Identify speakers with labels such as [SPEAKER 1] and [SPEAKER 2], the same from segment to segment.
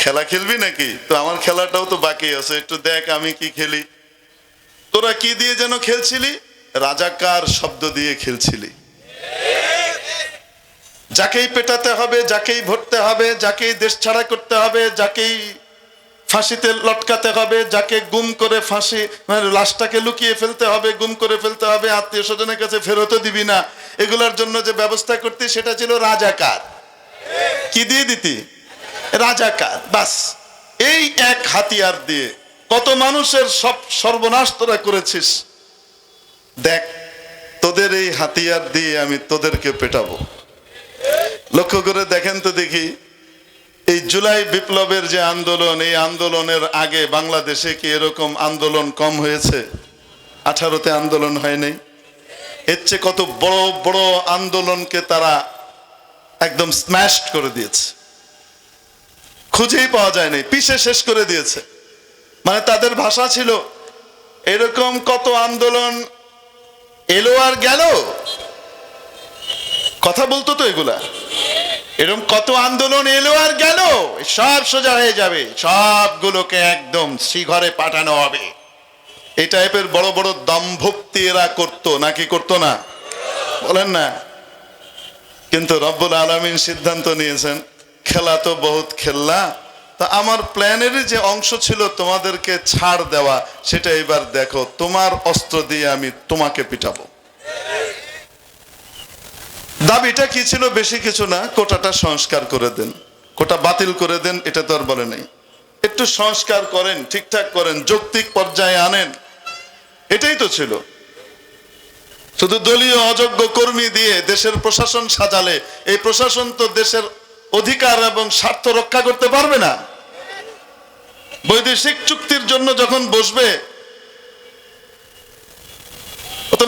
[SPEAKER 1] খেলা খেলবি নাকি? তো আমার খেলাটাও তো বাকি আছে, একটু দেখ আমি কি খেলি। তোরা কি দিয়ে যেন খেলছিলি? রাজাকার শব্দ দিয়ে খেলছিলি। যাকেই পেটাতে হবে, যাকেই ভরতে হবে, যাকেই দেশ ছাড়া করতে হবে, যাকেই ফাঁসিতে লটকাতে হবে, যাকে গুম করে ফাঁসি মানে লাশটাকে লুকিয়ে ফেলতে হবে, গুম করে ফেলতে হবে, আত্মীয় স্বজনের কাছে ফেরতও দিবি না। এগুলার জন্য যে ব্যবস্থা করতি, সেটা ছিল রাজাকার। কি দিয়ে দিতি? রাজাকার, বাস। এই এক হাতিয়ার দিয়ে কত মানুষের সব সর্বনাশ তোরা করেছিস। দেখ, তোদের এই হাতিয়ার দিয়ে আমি তোদেরকে পেটাবো। লক্ষ্য করে দেখেন তো দেখি, এই জুলাই বিপ্লবের যে আন্দোলন, এই আন্দোলনের আগে বাংলাদেশে কি এরকম আন্দোলন কম হয়েছে? আঠারোতে আন্দোলন হয়নি এর চেয়ে কত বড় বড় আন্দোলনকে তারা একদম স্ম্যাশড করে দিয়েছে। খুঁজেই পাওয়া যায় নাই, পিছে শেষ করে দিয়েছে। মানে তাদের ভাষা ছিল, এরকম কত আন্দোলন এলো আর গেল? কথা বলতো তো এগুলা? এরকম কত আন্দোলন এলো আর গেল? সব সোজা হয়ে যাবে, সবগুলোকে একদম শ্রীঘরে পাঠানো হবে। এই টাইপের বড় বড় দম্ভক্তি এরা করতো, নাকি করতো না? বলেন না। কিন্তু রব্বুল আলমিন সিদ্ধান্ত নিয়েছেন খেলা তো বহুত খেললা তা আমার প্ল্যানের যে অংশ ছিল তোমাদেরকে ছাড় দেওয়া, সেটা এবার দেখো, তোমার অস্ত্র দিয়ে আমি তোমাকে পিটাবো। দাবিটা কি ছিল বেশি কিছু না, কোটাটা সংস্কার করে দেন। কোটা বাতিল করে দেন, এটা তো আর বলে নাই। একটু সংস্কার করেন, ঠিকঠাক করেন, যৌক্তিক পর্যায়ে আনেন। এটাই তো ছিল। শুধু দলীয় অযোগ্য কর্মী দিয়ে দেশের প্রশাসন সাজালে, এই প্রশাসন তো দেশের অধিকার এবং স্বার্থ রক্ষা করতে পারবে না। বৈদেশিক চুক্তির জন্য যখন বসবে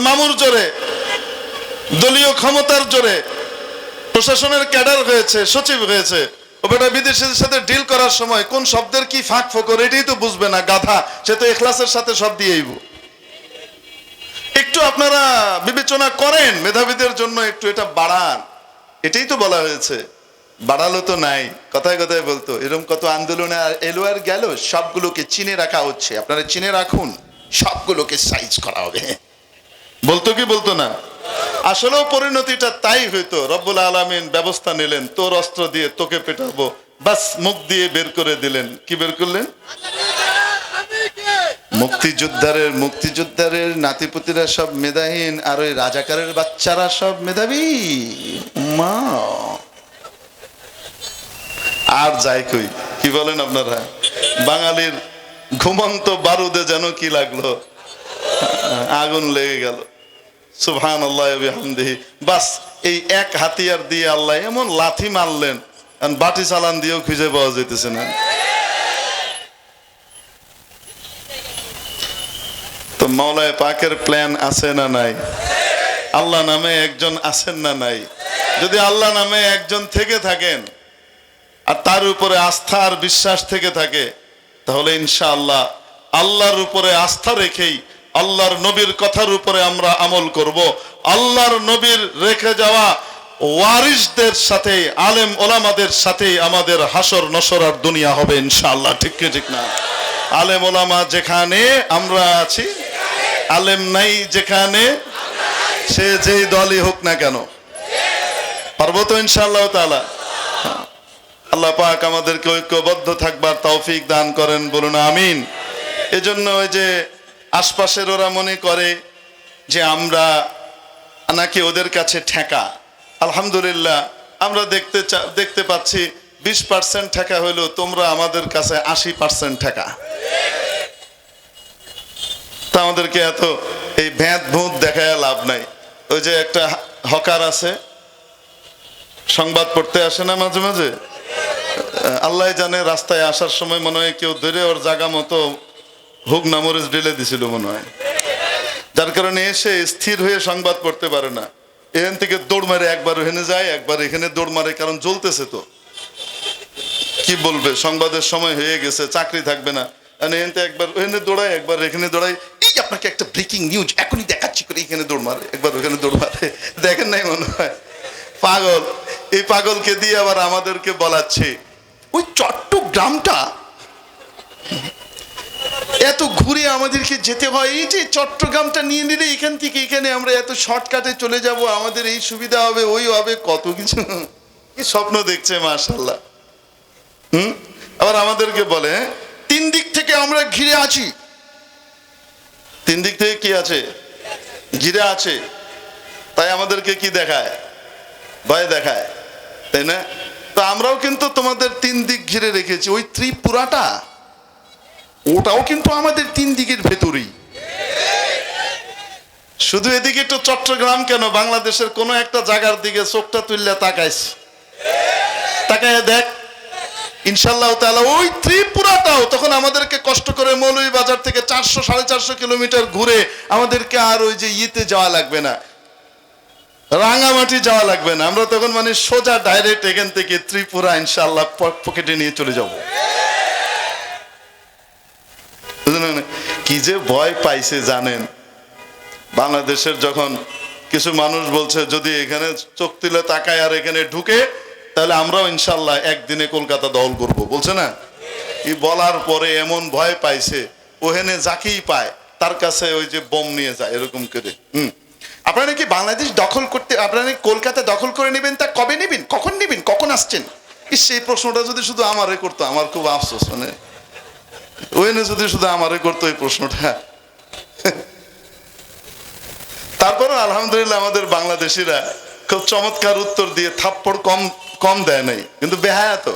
[SPEAKER 1] মামুর জোরে, দলীয় ক্ষমতার জোরে প্রশাসনের ক্যাডার হয়েছে, সচিব হয়েছে, ও বেটা বিদেশিদের সাথে ডিল করার সময় কোন শব্দের কি ফাঁক ফোকর এটাই তো বুঝবে না, গাধা, সে তো এখলাসের সাথে সব দিয়েইব একটু আপনারা বিবেচনা করেন, মেধাবীদের জন্য একটু এটা বাড়ান, এটাই তো বলা হয়েছে। বাড়ালো তো নাই, কথায় কথায় বলতো এরকম কত আন্দোলনে এলো আর গেল, সবগুলোকে চিনে রাখা হচ্ছে। আপনারা চিনে রাখুন, সবগুলোকে সাইজ করা হবে। বলতো কি বলতো না? আসলেও পরিণতিটা তাই হইতো, রব্বুল আলমিন ব্যবস্থা নিলেন, তোর অস্ত্র দিয়ে তোকে পেটাবো, বাস মুখ দিয়ে বের করে দিলেন। কি বের করলেন? মুক্তিযোদ্ধারের মুক্তিযোদ্ধারের নাতিপুতিরা সব মেধাহীন, আর ওই রাজাকারের বাচ্চারা সব মেধাবী। মা আর যাই কই, কি বলেন আপনারা? বাঙালির ঘুমন্ত বারুদে যেন কি লাগল? আগুন লেগে গেল। সুবহান আল্লাহ হামদিহি বাস, এই এক হাতিয়ার দিয়ে আল্লাহ এমন লাথি মারলেন বাটি চালান দিয়েও খুঁজে পাওয়া যেতেছে না। তো মৌলায় পাকের প্ল্যান আছে না নাই? আল্লাহ নামে একজন আছেন না নাই? যদি আল্লাহ নামে একজন থেকে থাকেন আর তার উপরে আস্থা আর বিশ্বাস থেকে থাকে, তাহলে ইনশাআল্লাহ আল্লাহর উপরে আস্থা রেখেই আল্লাহর নবীর কথার উপরে আমরা আমল করব। আল্লাহর নবীর রেখে যাওয়া ওয়ারিসদের সাথে, আলেম ওলামাদের সাথে আমাদের হাসর নসর আর দুনিয়া হবে ইনশাআল্লাহ। ঠিক ঠিক না? আলেম ওলামা যেখানে, আমরা আছি। আলেম নাই যেখানে, সে যেই দলই হোক না কেন। পারব তো ইনশাআল্লাহ তাআলা? আল্লাহ পাক আমাদেরকে ঐক্যবদ্ধ থাকবার তৌফিক দান করেন, বলুন আমিন। এজন্য ওই যে আশপাশের ওরা মনে করে যে আমরা নাকি ওদের কাছে ঠেকা। আলহামদুলিল্লাহ, আমরা দেখতে দেখতে পাচ্ছি বিশ পার্সেন্ট ঠেকা হইল তোমরা আমাদের কাছে আশি পার্সেন্ট ঠেকা। তা আমাদেরকে এত এই ভ্যাঁত ভূত দেখায় লাভ নাই। ওই যে একটা হকার আছে, সংবাদ পড়তে আসে না মাঝে মাঝে? আল্লাহ জানে রাস্তায় আসার সময় মনে হয় কেউ ধরে ওর জায়গা মতো হুক নামরিজ ঢেলে দিছিল মনে হয়। যার কারণে এসে স্থির হয়ে সংবাদ পড়তে পারে না। এখান থেকে দৌড় মারে, একবার ওখানে যায়, একবার এখানে দৌড় মারে, কারণ জ্বলতেছে তো। কি বলবে? সংবাদের সময় হয়ে গেছে, চাকরি থাকবে না। এখান থেকে একবার ওখানে দৌড়ায়, একবার এখানে দৌড়ায়। এই আপনাকে একটা ব্রেকিং নিউজ এখনই দেখাচ্ছি করে এখানে দৌড় মারে, একবার ওখানে দৌড় মারে। দেখেন নাই মনে হয়? পাগল। এই পাগলকে দিয়ে আবার আমাদেরকে বলাচ্ছে।
[SPEAKER 2] ওই চট্টগ্রামটা, এত ঘুরে আমাদেরকে যেতে হয়, এই যে চট্টগ্রামটা নিয়ে নিলে এখান থেকে এখানে আমরা এত শর্টকাটে চলে যাব, আমাদের এই সুবিধা হবে, ওই হবে, কত কিছু।
[SPEAKER 1] কি স্বপ্ন দেখছে মাশাল্লাহ হুম? আবার আমাদেরকে বলে,
[SPEAKER 2] তিন দিক থেকে আমরা ঘিরে আছি।
[SPEAKER 1] তিন দিক থেকে কি আছে? ঘিরে আছে। তাই আমাদেরকে কি দেখায়? ভয় দেখায়। তাই না? আমরাও কিন্তু তোমাদের তিন দিক ঘিরে রেখেছি। ওই ত্রিপুরাটা,
[SPEAKER 2] ওটাও কিন্তু আমাদের তিন দিকের ভেতরেই।
[SPEAKER 1] শুধু এদিকে একটু চট্টগ্রাম কেন? বাংলাদেশের কোনো একটা জায়গার দিকে চোখটা তুললে তাকাইস। তাকায় দেখ। ইনশাল্লাহ তাআলা ওই ত্রিপুরাটাও তখন আমাদেরকে কষ্ট করে মৌলভী বাজার থেকে চারশো সাড়ে চারশো কিলোমিটার ঘুরে আমাদেরকে আর ওই যে ইয়েতে যাওয়া লাগবে না। রাঙামাটি যাওয়া লাগবে না। আমরা তখন মানে সোজা ডাইরেক্ট এখান থেকে ত্রিপুরা ইনশাল্লাহ পকেটে নিয়ে চলে যাব? কি যে ভয় পাইছে জানেন? বাংলাদেশের যখন কিছু মানুষ বলছে, যদি এখানে চোখ তুলে তাকায় আর এখানে ঢুকে, তাহলে আমরাও ইনশাল্লাহ একদিনে কলকাতা দখল করব। বলছে না? এই বলার পরে এমন ভয় পাইছে। ওখানে যাকেই পায়, তার কাছে ওই যে বোম নিয়ে যায়, এরকম করে। হুম।
[SPEAKER 2] আপনারা কি বাংলাদেশ দখল করতে, আপনারা কলকাতা দখল করে নেবেন, তা কবে নেবেন? কখন নেবেন? কখন আসছেন?
[SPEAKER 1] সেই প্রশ্নটা যদি শুধু আমারে করতো, আমার খুব আফসোস মানে। ওখানে যদি শুধু আমারে করতো এই প্রশ্নটা। তারপরে আলহামদুলিল্লাহ আমাদের বাংলাদেশিরা খুব চমৎকার উত্তর দিয়ে থাপ্পড় কম কম দেয় নাই, কিন্তু বেহায়া তো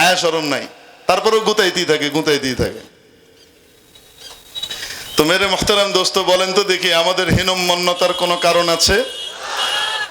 [SPEAKER 1] আয়া সরম নাই। তারপরেও গুতাইতেই থাকে গুতাইতেই থাকে। তো মেরে মোহতারাম দোস্ত বলেন তো দেখি আমাদের হীনম্মন্যতার কোনো কারণ আছে?